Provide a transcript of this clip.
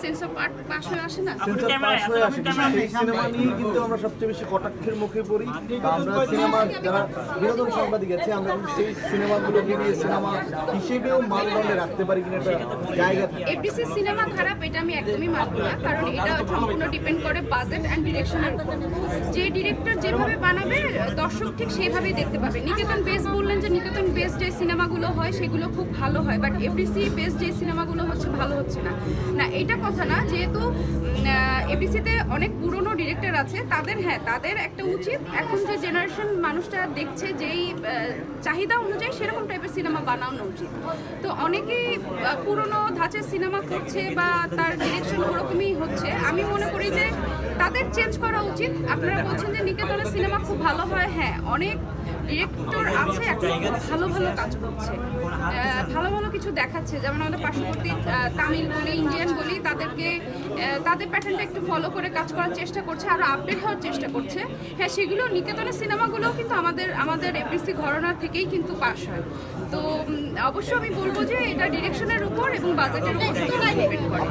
হয়ে আসে না? পাস হয়ে আসে সিনেমা নিয়ে কিন্তু আমরা সবচেয়ে বেশি কটাক্ষের মুখে পড়ি। আমরা সিনেমা যারা বিনোদন সাংবাদিক আছে আমরা কিন্তু সেই সিনেমাগুলোকে নিয়ে সিনেমা হিসেবেও মানদণ্ডে রাখতে পারি কিনা একটা জায়গা থাকে। এফডিসি সিনেমা খারাপ এটা আমি একদমই মানব না কারণ এটা সম্পূর্ণ ডিপেন্ড করে বাজেট অ্যান্ড ডিরেকশনের উপর। যে ডিরেক্টর যেভাবে বানাবে দর্শক ঠিক সেভাবেই দেখতে পাবে। নিকেতন বেস বললেন যে নিকেতন বেস সিনেমাগুলো হয়, সেগুলো খুব ভালো হয় বাট এফডিসি বেস যে সিনেমাগুলো হচ্ছে, ভালো হচ্ছে না। না, এটা কথা না, যেহেতু এফডিসিতে অনেক পুরনো ডিরেক্টর আছে, তাদের হ্যাঁ তাদের একটা উচিত এখন যে জেনারেশন মানুষটা দেখছে যেই চাহিদা অনুযায়ী সেরকম টাইপের সিনেমা বানানো উচিত। তো অনেকেই পুরনো ধাঁচের সিনেমা করছে বা তার ডিরেকশন ওরকমই হচ্ছে। আমি মনে করি যে তাদের চেঞ্জ করা উচিত। আপনারা বলছেন যে নিকেতনের সিনেমা খুব ভালো হয় হ্যাঁ অনেক ডিরেক্টর আছে এখন ভালো ভালো কাজ করছে। ভালো ভালো কিছু দেখাচ্ছে। যেমন আমাদের পার্শ্ববর্তী তামিল বলি ইন্ডিয়ান বলি তাদেরকে তাদের প্যাটার্নটা একটু ফলো করে কাজ করার চেষ্টা করছে আরও আপডেট হওয়ার চেষ্টা করছে। হ্যাঁ সেগুলো নিকেতনের সিনেমাগুলোও কিন্তু আমাদের আমাদের এফডিসি ঘরনা থেকেই কিন্তু পাশ হয়। তো উম, অবশ্য আমি বলব যে এটা ডিরেকশনের উপর এবং বাজেটের উপর ডিপেন্ড করে।